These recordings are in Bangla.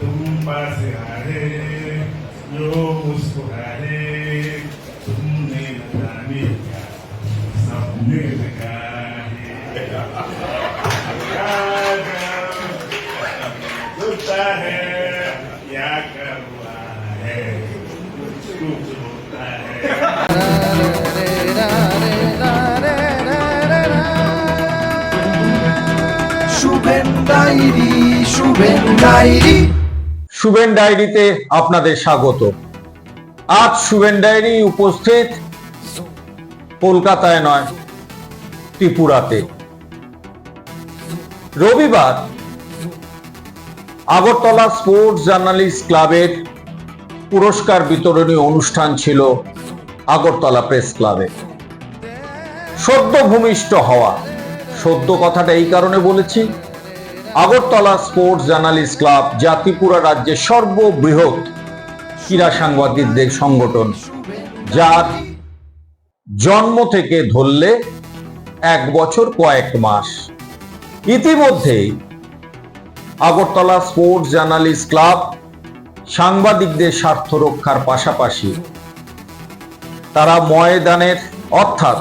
तुम पास आए जो मुस्कुराए तुमने न जाने क्या सपने लगाए है क्या कर रहा है कुछ होता है Schubendayri, Schubendayri. শুভেন ডায়েরি ডায়েরিতে আপনাদের স্বাগত। আজ শুভেন ডায়েরি উপস্থিত কলকাতায় নয়, ত্রিপুরাতে। রবিবার আগরতলা স্পোর্টস জার্নালিস্ট ক্লাবের পুরস্কার বিতরণী অনুষ্ঠান ছিল আগরতলা প্রেস ক্লাবে। সদ্য ভূমিষ্ঠ হওয়া, সদ্য কথাটা এই কারণে বলেছি আগরতলা স্পোর্টস জার্নালিস্ট ক্লাব যা ত্রিপুরা রাজ্যের সর্ববৃহৎ ক্রীড়া সাংবাদিকদের সংগঠন, যার জন্ম থেকে ধরলে এক বছর কয়েক মাস। ইতিমধ্যেই আগরতলা স্পোর্টস জার্নালিস্ট ক্লাব সাংবাদিকদের স্বার্থ রক্ষার পাশাপাশি তারা ময়দানের, অর্থাৎ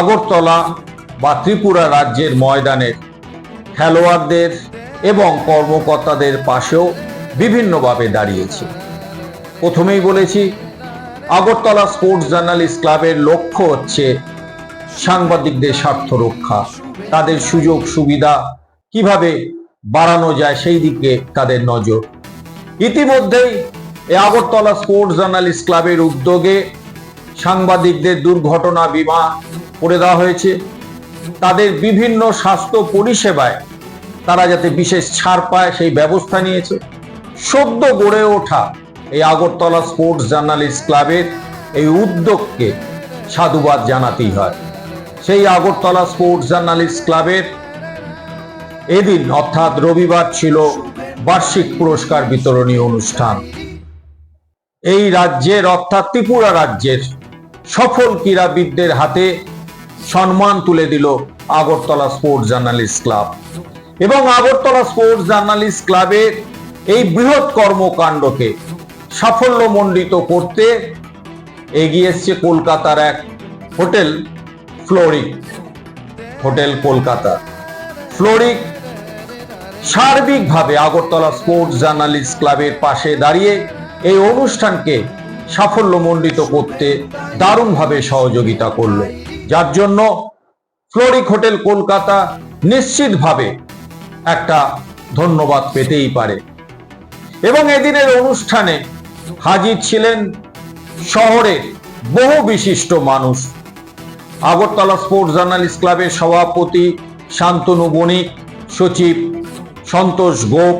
আগরতলা বা ত্রিপুরা রাজ্যের ময়দানের খেলোয়াড়দের এবং কর্মকর্তাদের পাশেও বিভিন্নভাবে দাঁড়িয়েছে। প্রথমেই বলেছি, আগরতলা স্পোর্টস জার্নালিস্ট ক্লাবের লক্ষ্য হচ্ছে সাংবাদিকদের স্বার্থ রক্ষা, তাদের সুযোগ সুবিধা কীভাবে বাড়ানো যায় সেই দিকে তাদের নজর। ইতিমধ্যেই এই আগরতলা স্পোর্টস জার্নালিস্ট ক্লাবের উদ্যোগে সাংবাদিকদের দুর্ঘটনা বিমা করে দেওয়া হয়েছে। তাদের বিভিন্ন স্বাস্থ্য পরিষেবায় তারা যাতে বিশেষ ছাড় পায়, সেই ব্যবস্থা নিয়েছে। সদ্য গড়ে ওঠা এই আগরতলা স্পোর্টস জার্নালিস্ট ক্লাবের এই উদ্যোগকে সাধুবাদ জানাতেই হয়। সেই আগরতলা স্পোর্টস জার্নালিস্ট ক্লাবের এদিন, অর্থাৎ রবিবার ছিল বার্ষিক পুরস্কার বিতরণী অনুষ্ঠান। এই রাজ্যের, অর্থাৎ ত্রিপুরা রাজ্যের সফল ক্রীড়াবিদদের হাতে সম্মান তুলে দিল আগরতলা স্পোর্টস জার্নালিস্ট ক্লাব। এবং আগরতলা স্পোর্টস জার্নালিস্ট ক্লাবের এই বৃহৎ কর্মকাণ্ডকে সাফল্যমণ্ডিত করতে এগিয়ে এসছে কলকাতার এক হোটেল, ফ্লোরিক। হোটেল কলকাতা। ফ্লোরিক সার্বিকভাবে আগরতলা স্পোর্টস জার্নালিস্ট ক্লাবের পাশে দাঁড়িয়ে এই অনুষ্ঠানকে সাফল্যমণ্ডিত করতে দারুণভাবে সহযোগিতা করল। যার জন্য ফ্লোরিক হোটেল কলকাতা নিশ্চিতভাবে একটা ধন্যবাদ পেতেই পারে। এবং এদিনের অনুষ্ঠানে হাজির ছিলেন শহরের বহু বিশিষ্ট মানুষ। আগরতলা স্পোর্টস জার্নালিস্ট ক্লাবের সভাপতি শান্তনু বণিক, সচিব সন্তোষ গোপ,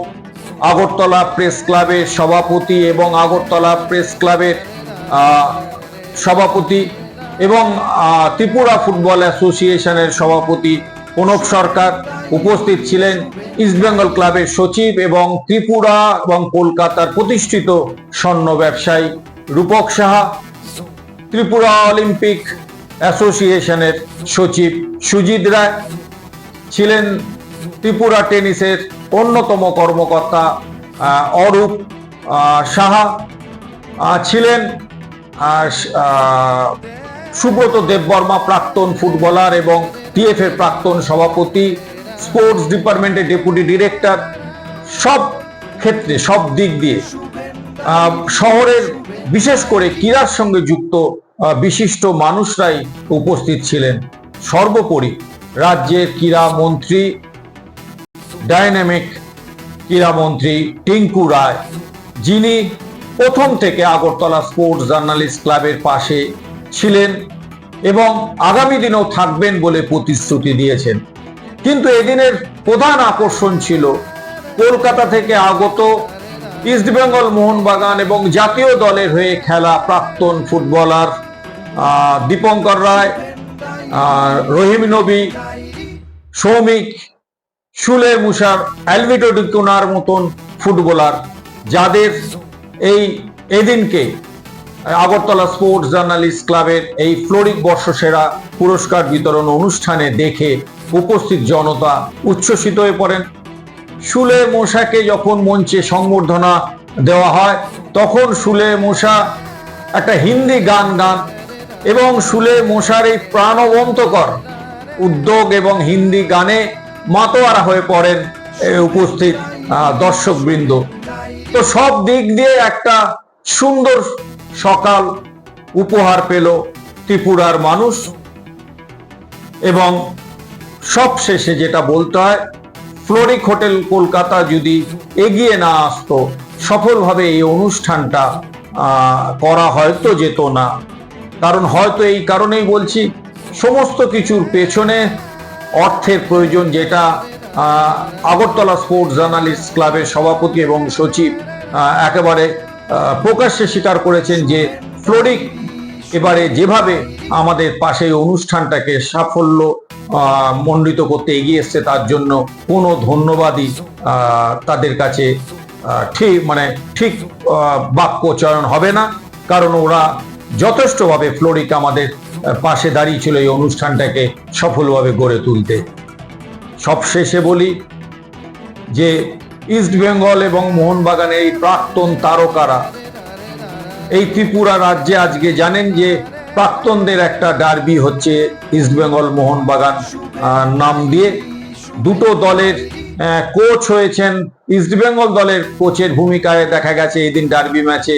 আগরতলা প্রেস ক্লাবের সভাপতি এবং আগরতলা প্রেস ক্লাবের সভাপতি এবং ত্রিপুরা ফুটবল অ্যাসোসিয়েশনের সভাপতি প্রণব সরকার উপস্থিত ছিলেন। ইস্টবেঙ্গল ক্লাবের সচিব এবং ত্রিপুরা এবং কলকাতার প্রতিষ্ঠিত স্বর্ণ ব্যবসায়ী রূপক সাহা, ত্রিপুরা অলিম্পিক অ্যাসোসিয়েশনের সচিব সুজিত রায় ছিলেন। ত্রিপুরা টেনিসের অন্যতম কর্মকর্তা অরূপ সাহা ছিলেন। সুব্রত দেববর্মা প্রাক্তন ফুটবলার এবং টিএফ এর প্রাক্তন সভাপতি, স্পোর্টস ডিপার্টমেন্টের ডেপুটি ডিরেক্টর, সব ক্ষেত্রে, সব দিক দিয়ে শহরের বিশেষ করে ক্রীড়ার সঙ্গে যুক্ত বিশিষ্ট মানুষরাই উপস্থিত ছিলেন। সর্বোপরি রাজ্যের ক্রীড়া মন্ত্রী, ডাইনামিক ক্রীড়ামন্ত্রী টিঙ্কু রায়, যিনি প্রথম থেকে আগরতলা স্পোর্টস জার্নালিস্ট ক্লাবের পাশে ছিলেন। এবং আগামী দিনেও থাকবেন বলে প্রতিশ্রুতি দিয়েছেন। কিন্তু এদিনের প্রধান আকর্ষণ ছিল কলকাতা থেকে আগত ইস্টবেঙ্গল মোহনবাগান এবং জাতীয় দলের হয়ে খেলা প্রাক্তন ফুটবলার দীপঙ্কর রায় রহিম নবী, সৌমিক সুলে মুসার অ্যালভিটো ডিকুনার মতন ফুটবলার যাদের এই এদিনকে আগরতলা স্পোর্টস জার্নালিস্ট ক্লাবের এই ফ্লোরিক বর্ষসেরা পুরস্কার বিতরণ অনুষ্ঠানে দেখে উপস্থিত জনতা উচ্ছ্বসিত হয়ে পড়েন। সুলে মশাকে যখন মঞ্চে সংবর্ধনা দেওয়া হয়, তখন সুলে মশা একটা হিন্দি গান গান এবং সুলে মশার এই প্রাণবন্তকর উদ্যোগ এবং হিন্দি গানে মাতোয়ারা হয়ে পড়েন উপস্থিত দর্শক বৃন্দ তো সব দিক দিয়ে একটা সুন্দর সকাল উপহার পেল ত্রিপুরার মানুষ এবং সব শেষে যেটা বলতে হয়, ফ্লোরিক হোটেল কলকাতা যদি এগিয়ে না আসতো, সফলভাবে এই অনুষ্ঠানটা করা হয়তো যেত না। কারণ হয়তো এই কারণেই বলছি, সমস্ত কিছুর পেছনে অর্থের প্রয়োজন যেটা আগরতলা স্পোর্টস জার্নালিস্ট ক্লাবের সভাপতি এবং সচিব একেবারে প্রকাশ্যে স্বীকার করেছেন যে ফ্লোরিক এবারে যেভাবে আমাদের পাশে অনুষ্ঠানটাকে সাফল্য মণ্ডিত করতে এগিয়ে এসছে, তার জন্য কোনো ধন্যবাদই তাদের কাছে ঠিক মানে ঠিক বাক্য চয়ন হবে না। কারণ ওরা যথেষ্টভাবে ফ্লোরিক আমাদের পাশে দাঁড়িয়ে ছিল এই অনুষ্ঠানটাকে সফলভাবে গড়ে তুলতে। সবশেষে বলি যে ইস্ট বেঙ্গল এবং মোহনবাগানের এই প্রাক্তন তারকারা। এই ত্রিপুরা রাজ্যে আজকে জানেন যে প্রাক্তনদের একটা ডার্বি হচ্ছে ইস্ট বেঙ্গল মোহনবাগান নাম দিয়ে। দুটো দলের কোচ হয়েছেন ইস্ট বেঙ্গল দলের কোচের ভূমিকায় দেখা গেছে এই দিন ডার্বি ম্যাচে।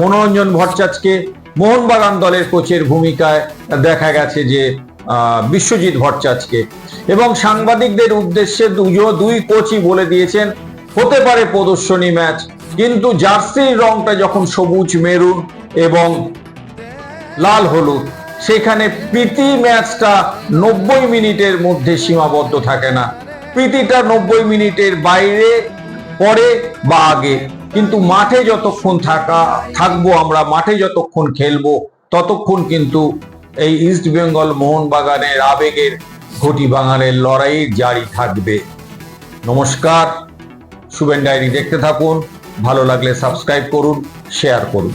মনোরঞ্জন ভট্টাচার্যকে মোহনবাগান দলের কোচের ভূমিকায় দেখা গেছে যে বিশ্বজিৎ ভট্টাচার্যকে। এবং সাংবাদিকদের উদ্দেশ্যে দুই কোচই বলে দিয়েছেন হতে পারে প্রদর্শনী ম্যাচ, কিন্তু জার্সির রংটা যখন সবুজ, মেরুন এবং লাল হলুদ, সেখানে প্রীতি ম্যাচটা নব্বই মিনিটের মধ্যে সীমাবদ্ধ থাকে না। প্রীতিটা নব্বই মিনিটের বাইরে, পরে বা আগে। কিন্তু মাঠে যতক্ষণ থাকা, থাকব আমরা, মাঠে যতক্ষণ খেলব, ততক্ষণ কিন্তু এই ইস্ট বেঙ্গল মোহনবাগানের আবেগের ঘটি বাঙালের লড়াই জারি থাকবে। নমস্কার। শুভেন ডায়েরি দেখতে থাকুন ভালো লাগলে সাবস্ক্রাইব করুন শেয়ার করুন।